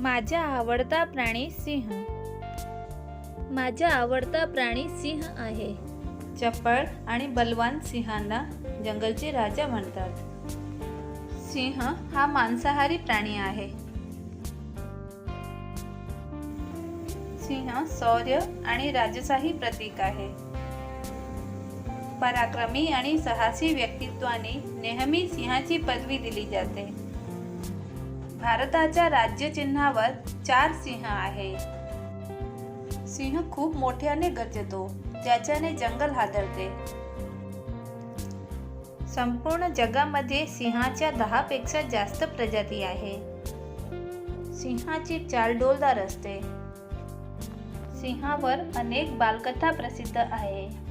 माझा आवडता प्राणी सिंह. माझा आवडता प्राणी सिंह आहे. चपळ आणि बलवान सिंहांना जंगलचे राजा म्हणतात. सिंह हा मांसाहारी प्राणी आहे. सिंह शौर्य आणि राजशाही प्रतीक आहे. पराक्रमी आणि साहसी व्यक्तित्वाने नेहमी सिंहाची पदवी दिली जाते. भारताच्या राज्यचिन्हावर चार सिंह आहे. सिंह खूप मोठ्याने गरजतो ज्याच्याने जंगल हादरते. संपूर्ण जगामध्ये सिंहाच्या दहापेक्षा जास्त प्रजाती आहे. सिंहाची चाल डोलदार असते. सिंहावर अनेक बालकथा प्रसिद्ध आहे.